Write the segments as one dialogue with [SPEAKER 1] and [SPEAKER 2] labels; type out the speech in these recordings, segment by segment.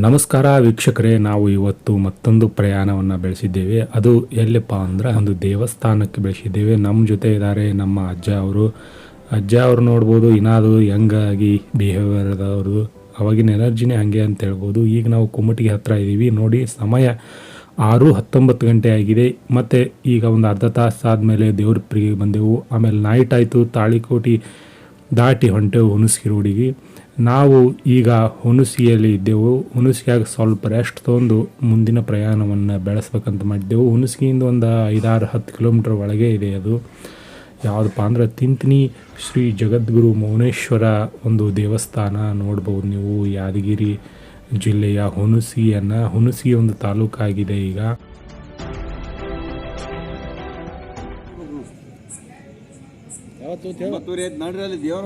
[SPEAKER 1] ನಮಸ್ಕಾರ ವೀಕ್ಷಕರೇ, ನಾವು ಇವತ್ತು ಮತ್ತೊಂದು ಪ್ರಯಾಣವನ್ನು ಬೆಳೆಸಿದ್ದೇವೆ. ಅದು ಎಲ್ಲಪ್ಪ ಅಂದ್ರೆ, ಒಂದು ದೇವಸ್ಥಾನಕ್ಕೆ ಬೆಳೆಸಿದ್ದೇವೆ. ನಮ್ಮ ಜೊತೆ ಇದ್ದಾರೆ ನಮ್ಮ ಅಜ್ಜ ಅವರು. ಅಜ್ಜ ಅವರು ನೋಡ್ಬೋದು ಇನ್ನಾದ್ರು ಹೆಂಗಾಗಿ ಬಿಹೇವಿಯರ್ ಅವರು ಅವಾಗಿನ ಎನರ್ಜಿನೇ ಹಂಗೆ ಅಂತ ಹೇಳ್ಬೋದು. ಈಗ ನಾವು ಕುಮಟಿಗೆ ಹತ್ತಿರ ಇದ್ದೀವಿ ನೋಡಿ, ಸಮಯ ಆರು ಹತ್ತೊಂಬತ್ತು ಗಂಟೆ ಆಗಿದೆ. ಮತ್ತು ಈಗ ಒಂದು ಅರ್ಧ ತಾಸು ಆದಮೇಲೆ ದೇವ್ರ ಪ್ರಿಗೆ ಬಂದೆವು. ಆಮೇಲೆ ನೈಟ್ ಆಯಿತು. ತಾಳಿಕೋಟಿ ದಾಟಿ ಹೊಂಟೆವು ಹುಣಸ್ಗಿ ರೋಡಿಗೆ. ನಾವು ಈಗ ಹುಣಸಿಯಲ್ಲಿ ಇದ್ದೆವು. ಹುಣಸಿಯಾಗ ಸ್ವಲ್ಪ ರೆಸ್ಟ್ ತೊಗೊಂಡು ಮುಂದಿನ ಪ್ರಯಾಣವನ್ನು ಬೆಳೆಸ್ಬೇಕಂತ ಮಾಡಿದ್ದೆವು. ಹುಣಸಿಗಿಂದ ಒಂದು ಐದಾರು ಹತ್ತು ಕಿಲೋಮೀಟ್ರ್ ಒಳಗೆ ಇದೆ ಅದು. ಯಾವುದಪ್ಪ ಅಂದ್ರೆ ತಿಂತಿನಿ ಶ್ರೀ ಜಗದ್ಗುರು ಮೌನೇಶ್ವರ ಒಂದು ದೇವಸ್ಥಾನ ನೋಡ್ಬೋದು ನೀವು. ಯಾದಗಿರಿ ಜಿಲ್ಲೆಯ ಹುಣಸಿಯನ್ನು. ಹುಣಸಿ ಒಂದು ತಾಲೂಕಾಗಿದೆ ಈಗ.
[SPEAKER 2] ಮತ್ತೂರಿ ಐತೆ ನಡ್ರಿ ಅಲ್ಲಿ ದೇವ್ರ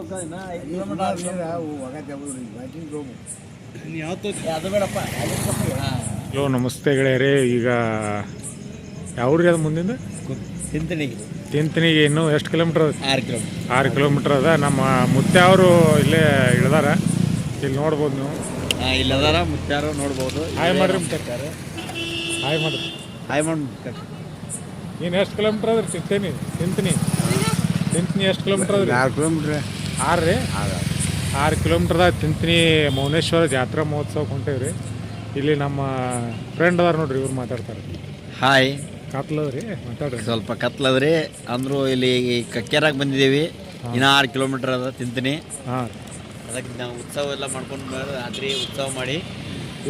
[SPEAKER 2] ಅದು ಬೇಡಪ್ಪ
[SPEAKER 1] ಹಲೋ ನಮಸ್ತೆ ಗೆಳೆಯರೇ ಈಗ ಯಾವ್ರಿ ಅದು ಮುಂದಿಂದ?
[SPEAKER 2] ತಿಂತನಿಗೆ
[SPEAKER 1] ತಿಂತನಿಗೆ ಇನ್ನೂ ಎಷ್ಟು ಕಿಲೋಮೀಟ್ರ್ ಅದ?
[SPEAKER 2] ಆರು ಕಿಲೋಮೀಟರ್.
[SPEAKER 1] ಆರು ಕಿಲೋಮೀಟ್ರ್ ಅದ. ನಮ್ಮ ಮುತ್ತೆ ಅವರು ಇಲ್ಲೇ ಇಳ್ದಾರ. ಇಲ್ಲಿ ನೋಡ್ಬೋದು ನೀವು.
[SPEAKER 2] ಇಲ್ಲದಾರ ಇಲ್ಲಿ ಅದಾರ ಮುತ್ಯಾರು ನೋಡ್ಬೋದು.
[SPEAKER 1] ಹಾಯ್ ಮಾಡ್ರಿ ಹಾಯ್ ಮಾಡ್ರಿ.
[SPEAKER 2] ಹಾಯ್ ಮಾಡಿ ಮುತ್ಯಾರ.
[SPEAKER 1] ನೀನು ಎಷ್ಟು ಕಿಲೋಮೀಟ್ರ್ ಅದ್ರಿ ತಿಂತೀನಿ ತಿಂತೀನಿ ತಿಂತೀನಿ ಎಷ್ಟು ಕಿಲೋಮೀಟ್ರ್ ಅದ್ರಿ
[SPEAKER 2] ಆರು ಕಿಲೋಮೀಟ್ರ್
[SPEAKER 1] ಆರು ರೀ? ಆರು ಕಿಲೋಮೀಟ್ರ್ದಾಗ ತಿಂತೀನಿ. ಮೌನೇಶ್ವರ ಜಾತ್ರಾ ಮಹೋತ್ಸವಕ್ಕೆ ಹೊಂಟೇವ್ರಿ ಇಲ್ಲಿ ನಮ್ಮ ಫ್ರೆಂಡ್ ಅದಾರ ನೋಡ್ರಿ ಇವ್ರು ಮಾತಾಡ್ತಾರೆ.
[SPEAKER 2] ಹಾಯ್
[SPEAKER 1] ಕತ್ಲದ್ರಿ? ಮಾತಾಡ್ರಿ.
[SPEAKER 2] ಸ್ವಲ್ಪ ಕತ್ಲದ್ರಿ. ಅಂದ್ರು ಇಲ್ಲಿ ಕಕ್ಕೇರಾಗ ಬಂದಿದ್ದೀವಿ. ಇನ್ನೂ ಆರು ಕಿಲೋಮೀಟರ್ ಅದ ತಿಂತೀನಿ.
[SPEAKER 1] ಹಾಂ.
[SPEAKER 2] ಅದಕ್ಕೆ ನಾವು ಉತ್ಸವ ಎಲ್ಲ ಮಾಡ್ಕೊಂಡು ರಾತ್ರಿ ಉತ್ಸವ ಮಾಡಿ.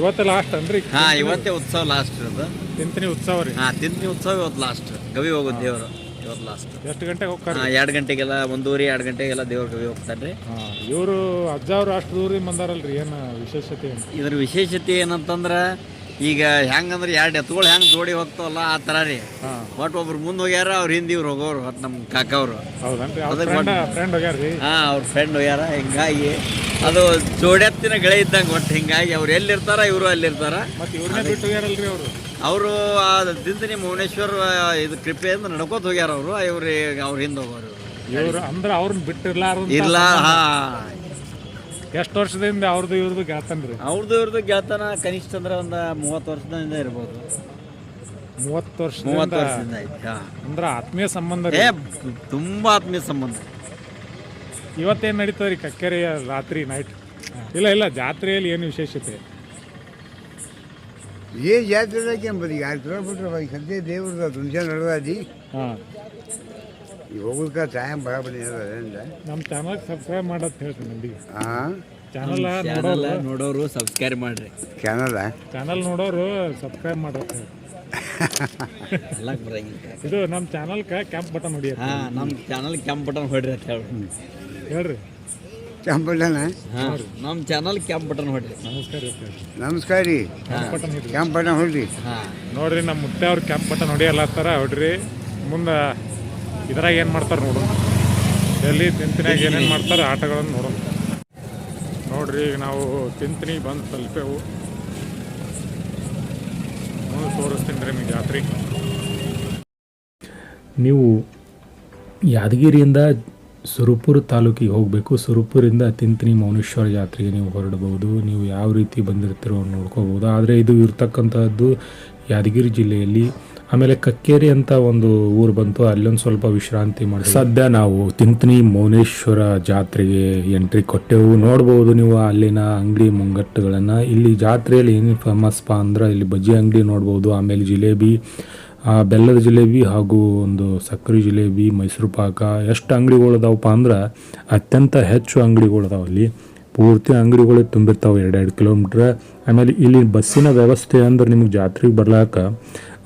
[SPEAKER 1] ಇವತ್ತು ಲಾಸ್ಟ್ ಅಂದ್ರಿ
[SPEAKER 2] ಹಾಂ ಇವತ್ತೇ ಉತ್ಸವ ಲಾಸ್ಟ್ ಅದು
[SPEAKER 1] ತಿಂತೀನಿ ಉತ್ಸವ ರೀ.
[SPEAKER 2] ಹಾಂ ತಿಂತೀನಿ ಉತ್ಸವ ಇವತ್ತು ಲಾಸ್ಟ್ ಗವಿ ಹೋಗೋದು ದೇವರು. ಲಾಸ್ಟ್
[SPEAKER 1] ಎಷ್ಟು ಗಂಟೆಗೆ ಹೋಗ್ತಾರೆ?
[SPEAKER 2] ಎರಡು ಗಂಟೆಗೆಲ್ಲ ಒಂದೂವರೆ ಎರಡು ಗಂಟೆಗೆಲ್ಲ ದೇವ್ರ ಕವಿ ಹೋಗ್ತಾರ್ರಿ.
[SPEAKER 1] ಹಾಂ ಇವರು ಅಜ್ಜ ಅವ್ರು ಅಷ್ಟು ದೂರದಿಂದ ಬಂದಾರಲ್ರಿ ಏನು ವಿಶೇಷತೆ ಏನು?
[SPEAKER 2] ಇದ್ರ ವಿಶೇಷತೆ ಏನಂತಂದ್ರೆ ಈಗ ಹೆಂಗಂದ್ರೆ ಎರಡು ಎತ್ತುಗಳು ಹೆಂಗೆ ಜೋಡಿ ಹೋಗ್ತಾವಲ್ಲ ಆ ಥರ ರೀ. ಬಟ್ ಒಬ್ರು ಮುಂದೆ ಹೋಗ್ಯಾರ ಅವ್ರ ಹಿಂದೆ ಇವ್ರು ಹೋಗೋರು ಹೊತ್ತು ನಮ್ಮ ಕಾಕವ್ರು.
[SPEAKER 1] ಹೌದನ್ರಿ ಫ್ರೆಂಡ್ ರೀ
[SPEAKER 2] ಹಾಂ ಅವ್ರ ಫ್ರೆಂಡ್ ಹೋಗ್ಯಾರ ಹಿಂಗಾಗಿ ಅದು ಜೋಡೆತ್ತಿನ ಗೆಳೆ ಇದ್ದಂಗೆ ಒಟ್ಟು ಹಿಂಗಾಗಿ ಅವ್ರು ಎಲ್ಲಿರ್ತಾರ ಇವರು ಅಲ್ಲಿರ್ತಾರ.
[SPEAKER 1] ಮತ್ತೆ ಇವ್ರನ್ನೇ ಬಿಟ್ಟು ಹೋಗ್ಯಾರಲ್ರಿ ಅವರು?
[SPEAKER 2] ಅವರು ದಿಂದಿನಿ ಭುವನೇಶ್ವರ್ ಇದು ಕೃಪೆಯಿಂದ ನಡ್ಕೋತ ಹೋಗ್ಯಾರ ಅವರು. ಇವ್ರು ಅವ್ರ ಹಿಂದೆ ಹೋಗೋರು. ಇವ್ರು.
[SPEAKER 1] ಅಂದ್ರೆ ಅವ್ರನ್ನ ಬಿಟ್ಟಿರ್ಲಾರ
[SPEAKER 2] ಇಲ್ಲ ಹಾ.
[SPEAKER 1] ಎಷ್ಟು ವರ್ಷದಿಂದ ಅವ್ರದ್ದು ಇವ್ರದ್ದು ರೀ?
[SPEAKER 2] ಅವ್ರದ್ದು ಇವ್ರದ್ದು ಗೆಳತನ ಕನಿಷ್ಠ ಅಂದ್ರೆ ಒಂದು ಮೂವತ್ತು ವರ್ಷದಿಂದ ಇರ್ಬೋದು.
[SPEAKER 1] ಮೂವತ್ತು ವರ್ಷ
[SPEAKER 2] ಮೂವತ್ತು ವರ್ಷದಿಂದ ಆಯ್ತಾ
[SPEAKER 1] ಅಂದ್ರೆ ಆತ್ಮೀಯ ಸಂಬಂಧ ರೀ?
[SPEAKER 2] ಏ ತುಂಬಾ ಆತ್ಮೀಯ ಸಂಬಂಧ.
[SPEAKER 1] ಇವತ್ತೇನು ನಡೀತದ್ರಿ ಕಕ್ಕೆರೆಯ ರಾತ್ರಿ ನೈಟ್ ಇಲ್ಲ ಇಲ್ಲ ಜಾತ್ರೆಯಲ್ಲಿ ಏನು ವಿಶೇಷತೆ?
[SPEAKER 3] ಏ ಜಾತ್ರೆ ಎಂಬುದು ಈಗ ಆರು ಕಿಲೋಮೀಟ್ರ್ ಈಗ ಸದ್ಯ ದೇವ್ರದ ತುಮಚ ನಡೆದಾದಿ.
[SPEAKER 1] ಹಾಂ.
[SPEAKER 3] ಈಗ ಹೋಗೋದಕ್ಕೆ ಟೈಮ್ ಬರಾಬರಿ ಅದರಿಂದ.
[SPEAKER 1] ನಮ್ಮ ಚಾನಲ್ ಸಬ್ಸ್ಕ್ರೈಬ್ ಮಾಡೋದು ಹೇಳ್ತೀನಿ ಮಂದಿಗೆ
[SPEAKER 3] ಹಾಂ
[SPEAKER 1] ಚಾನಲ್
[SPEAKER 2] ಚಾನಲ್
[SPEAKER 1] ನೋಡೋರು.
[SPEAKER 2] ಸಬ್ಸ್ಕ್ರೈಬ್ ಮಾಡ್ರಿ.
[SPEAKER 3] ಚಾನಲ್
[SPEAKER 1] ಚಾನಲ್ ನೋಡೋರು ಸಬ್ಸ್ಕ್ರೈಬ್ ಮಾಡೋದು
[SPEAKER 2] ಎಲ್ಲ ಬರಂಗಿಲ್ಲ
[SPEAKER 1] ಇದು ನಮ್ಮ ಚಾನಲ್ಗೆ ಕೆಂಪ್ ಬಟನ್ ಹೊಡಿಯ
[SPEAKER 2] ಹಾಂ ನಮ್ಮ ಚಾನಲ್ ಕೆಂಪ್ ಬಟನ್ ಹೊಡಿರಿ ಅಂತ ಹೇಳಿ
[SPEAKER 1] ಹೇಳ್ರಿ.
[SPEAKER 3] ಕೆಂಪಣ್ಣನ
[SPEAKER 2] ಹಾ. ನಮ್ಮ ಚಾನಲ್ ಕೆಂಪು ಬಟನ್ ಹೊಡ್ರಿ.
[SPEAKER 1] ನಮಸ್ಕಾರ
[SPEAKER 3] ರೀ.
[SPEAKER 1] ಕ್ಯಾಂಪ್ ಬಟನ್ ಹಿಡ್ರಿ. ನೋಡ್ರಿ ನಮ್ಮ ಮುತ್ತೆ ಅವ್ರು ಕ್ಯಾಂಪ್ ಬಟನ್ ಹೊಡಿಯಲ್ಲತ್ತಾರ ಹೊಡ್ರಿ. ಮುಂದೆ ಇದ್ರಾಗ ಏನು ಮಾಡ್ತಾರೆ ನೋಡು. ಎಲ್ಲಿ ತಿಂತಿನಾಗ ಏನೇನು ಮಾಡ್ತಾರೆ ಆಟಗಳನ್ನು ನೋಡೋಣ ನೋಡ್ರಿ ಈಗ ನಾವು ತಿಂತಿನಿ ಬಂದು ತಲುಪೇವು. ತೋರಿಸ್ತೀನಿ ರೀ ನಿಮಗೆ ಜಾತ್ರೆ. ನೀವು ಯಾದಗಿರಿಯಿಂದ ಸುರಪುರ ತಾಲೂಕಿಗೆ ಹೋಗಬೇಕು. ಸುರಪುರಿಂದ ತಿಂತಿನಿ ಮೌನೇಶ್ವರ ಜಾತ್ರೆಗೆ ನೀವು ಹೊರಡಬಹುದು. ನೀವು ಯಾವ ರೀತಿ ಬಂದಿರ್ತೀರೋ ನೋಡ್ಕೋಬಹುದು. ಆದರೆ ಇದು ಇರ್ತಕ್ಕಂಥದ್ದು ಯಾದಗಿರಿ ಜಿಲ್ಲೆಯಲ್ಲಿ. ಆಮೇಲೆ ಕಕ್ಕೇರಿ ಅಂತ ಒಂದು ಊರು ಬಂತು. ಅಲ್ಲೊಂದು ಸ್ವಲ್ಪ ವಿಶ್ರಾಂತಿ ಮಾಡಿ ಸದ್ಯ ನಾವು ತಿಂತಿನಿ ಮೌನೇಶ್ವರ ಜಾತ್ರೆಗೆ ಎಂಟ್ರಿ ಕೊಟ್ಟೆವು. ನೋಡ್ಬೋದು ನೀವು ಅಲ್ಲಿನ ಅಂಗಡಿ ಮುಂಗಟ್ಟುಗಳನ್ನು. ಇಲ್ಲಿ ಜಾತ್ರೆಯಲ್ಲಿ ಏನು ಪಾ ಅಂದ್ರೆ ಇಲ್ಲಿ ಬಜ್ಜಿ ಅಂಗಡಿ ನೋಡ್ಬೋದು. ಆಮೇಲೆ ಜಿಲೇಬಿ ಆ, ಬೆಲ್ಲದ ಜಿಲೇಬಿ ಹಾಗೂ ಒಂದು ಸಕ್ಕರೆ ಜಿಲೇಬಿ ಮೈಸೂರು ಪಾಕ ಎಷ್ಟು ಅಂಗಡಿಗಳದಾವಪ್ಪ ಅಂದ್ರೆ ಅತ್ಯಂತ ಹೆಚ್ಚು ಅಂಗಡಿಗಳದಾವ ಅಲ್ಲಿ. ಪೂರ್ತಿ ಅಂಗಡಿಗಳು ತುಂಬಿರ್ತಾವೆ ಎರಡೆರಡು ಕಿಲೋಮೀಟ್ರ್. ಆಮೇಲೆ ಇಲ್ಲಿ ಬಸ್ಸಿನ ವ್ಯವಸ್ಥೆ ಅಂದ್ರೆ ನಿಮ್ಗೆ ಜಾತ್ರೆಗೆ ಬರ್ಲಾಕ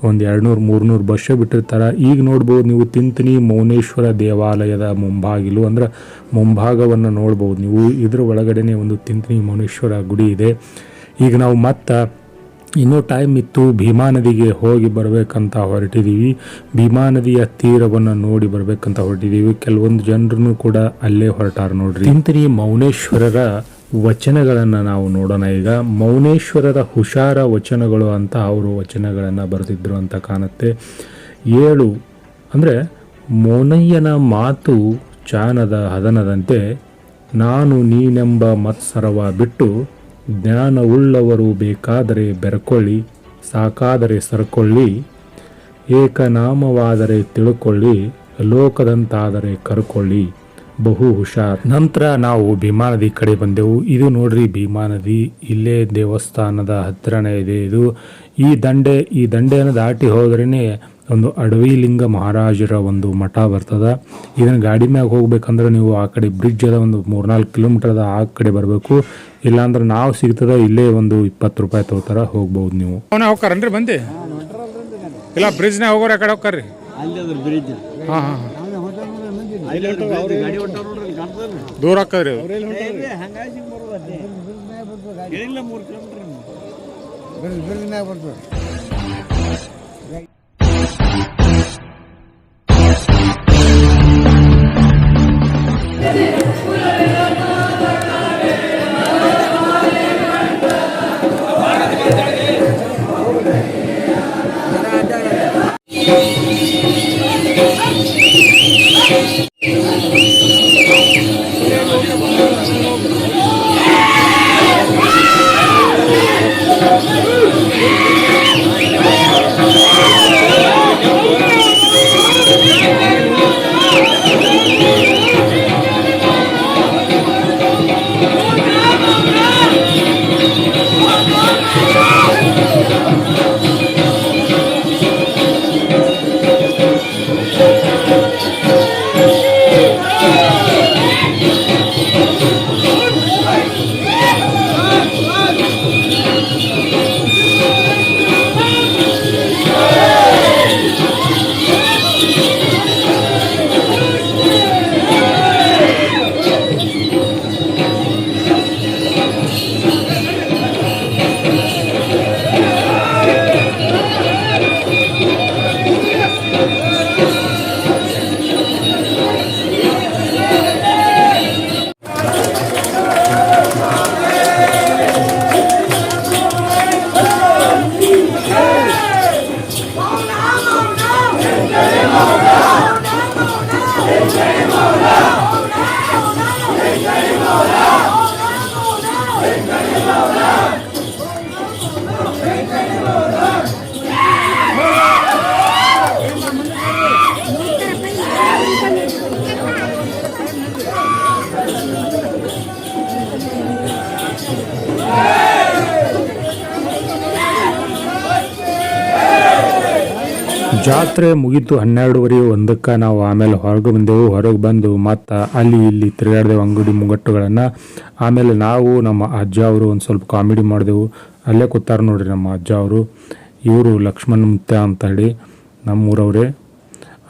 [SPEAKER 1] ಒಂದು ಎರಡು ನೂರು ಮೂರು ನೂರು ಬಸ್ಸೇ ಬಿಟ್ಟಿರ್ತಾರೆ. ಈಗ ನೋಡ್ಬೋದು ನೀವು ತಿಂತಿನಿ ಮೌನೇಶ್ವರ ದೇವಾಲಯದ ಮುಂಭಾಗಿಲು ಅಂದ್ರೆ ಮುಂಭಾಗವನ್ನು ನೋಡ್ಬೋದು. ನೀವು ಇದ್ರ ಒಳಗಡೆನೆ ಒಂದು ತಿಂತಿನಿ ಮೌನೇಶ್ವರ ಗುಡಿ ಇದೆ. ಈಗ ನಾವು ಮತ್ತೆ ಇನ್ನೂ ಟೈಮ್ ಇತ್ತು ಭೀಮಾ ನದಿಗೆ ಹೋಗಿ ಬರಬೇಕಂತ ಹೊರಟಿದ್ದೀವಿ ಭೀಮಾ ನದಿಯ ತೀರವನ್ನು ನೋಡಿ ಬರಬೇಕಂತ ಹೊರಟಿದ್ದೀವಿ ಕೆಲವೊಂದು ಜನರನ್ನು ಕೂಡ ಅಲ್ಲೇ ಹೊರಟಾರ ನೋಡ್ರಿ. ತಿಂತಿನಿ ಮೌನೇಶ್ವರರ ವಚನಗಳನ್ನು ನಾವು ನೋಡೋಣ ಈಗ. ಮೌನೇಶ್ವರರ ಹುಷಾರ ವಚನಗಳು ಅಂತ ಅವರು ವಚನಗಳನ್ನು ಬರೆದಿದ್ರು ಅಂತ ಕಾಣುತ್ತೆ. ಏಳು, ಅಂದರೆ ಮೌನಯ್ಯನ ಮಾತು ಚಾನದ ಹದನದಂತೆ, ನಾನು ನೀನೆಂಬ ಮತ್ಸರವ ಬಿಟ್ಟು ಜ್ಞಾನವುಳ್ಳವರು ಬೇಕಾದರೆ ಬೆರಕೊಳ್ಳಿ, ಸಾಕಾದರೆ ಸರ್ಕೊಳ್ಳಿ, ಏಕನಾಮವಾದರೆ ತಿಳ್ಕೊಳ್ಳಿ, ಲೋಕದಂತಾದರೆ ಕರ್ಕೊಳ್ಳಿ. ಬಹು ಹುಷಾರ್. ನಂತರ ನಾವು ಭೀಮಾ ನದಿ ಕಡೆ ಬಂದೆವು. ಇದು ನೋಡ್ರಿ ಭೀಮಾ ನದಿ, ಇಲ್ಲೇ ದೇವಸ್ಥಾನದ ಹತ್ತಿರನೇ ಇದೆ ಇದು. ಈ ದಂಡೆ, ಈ ದಂಡೆಯನ್ನು ದಾಟಿ ಹೋದ್ರೇ ಒಂದು ಅಡವಿಲಿಂಗ ಮಹಾರಾಜರ ಒಂದು ಮಠ ಬರ್ತದ. ಇದನ್ನು ಗಾಡಿ ಮ್ಯಾಗ ಹೋಗ್ಬೇಕಂದ್ರೆ ನೀವು ಆ ಕಡೆ ಬ್ರಿಡ್ಜ್ ಅದ ಒಂದು ಮೂರ್ನಾಲ್ಕು ಕಿಲೋಮೀಟರ್ ಅದ ಆ ಕಡೆ ಬರಬೇಕು. ಇಲ್ಲಾಂದ್ರೆ ನಾವು ಸಿಗ್ತದ ಇಲ್ಲೇ ಒಂದು ಇಪ್ಪತ್ತು ರೂಪಾಯಿ ತಗೋತಾರ ಹೋಗ್ಬೋದು ನೀವು.
[SPEAKER 4] ಅವನೇ ಹೋಗ್ತಾರನ್ರಿ ಬಂದು? ಇಲ್ಲ ಬ್ರಿಡ್ಜ್ನಾಗ ಹೋಗೋರು ಆ ಕಡೆ
[SPEAKER 2] ಹೋಗ್ರಿ ಅದ್ರ
[SPEAKER 4] ಹಾಂ ಹಾಂ? ದೂರ
[SPEAKER 2] ಹಾಕದ್ರಿ ಮೂರು ಕಿಲೋಮೀಟರ್
[SPEAKER 1] ಜಾತ್ರೆ ಮುಗೀತು ಹನ್ನೆರಡುವರೆ ಒಂದಕ್ಕೆ ನಾವು ಆಮೇಲೆ ಹೊರಗೆ ಬಂದೆವು. ಹೊರಗೆ ಬಂದು ಮತ್ತು ಅಲ್ಲಿ ಇಲ್ಲಿ ತಿರುಗಾಡಿದೆವು ಅಂಗಡಿ ಮುಂಗಟ್ಟುಗಳನ್ನು. ಆಮೇಲೆ ನಾವು ನಮ್ಮ ಅಜ್ಜ ಅವರು ಒಂದು ಸ್ವಲ್ಪ ಕಾಮಿಡಿ ಮಾಡಿದೆವು. ಅಲ್ಲೇ ಕೂತಾರ ನೋಡ್ರಿ ನಮ್ಮ ಅಜ್ಜ ಅವರು. ಇವರು ಲಕ್ಷ್ಮಣ್ ಮುತ್ತ ಅಂತ ಹೇಳಿ ನಮ್ಮೂರವರೇ.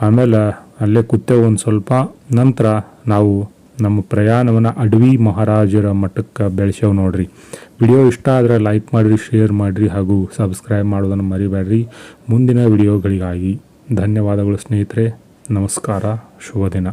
[SPEAKER 1] ಆಮೇಲೆ ಅಲ್ಲೇ ಕೂತೆವು ಒಂದು ಸ್ವಲ್ಪ. ನಂತರ ನಾವು ನಮ್ಮ ಪ್ರಯಾಣವನ್ನು ಅಡವಿ ಮಹಾರಾಜರ ಮಠಕ್ಕೆ ಬೆಳೆಸೇವು ನೋಡ್ರಿ. ವಿಡಿಯೋ ಇಷ್ಟ ಆದರೆ ಲೈಕ್ ಮಾಡಿರಿ ಶೇರ್ ಮಾಡಿರಿ ಹಾಗೂ ಸಬ್ಸ್ಕ್ರೈಬ್ ಮಾಡೋದನ್ನು ಮರಿಬೇಡ್ರಿ ಮುಂದಿನ ವಿಡಿಯೋಗಳಿಗಾಗಿ ಧನ್ಯವಾದಗಳು ಸ್ನೇಹಿತರೆ. ನಮಸ್ಕಾರ ಶುಭ ದಿನ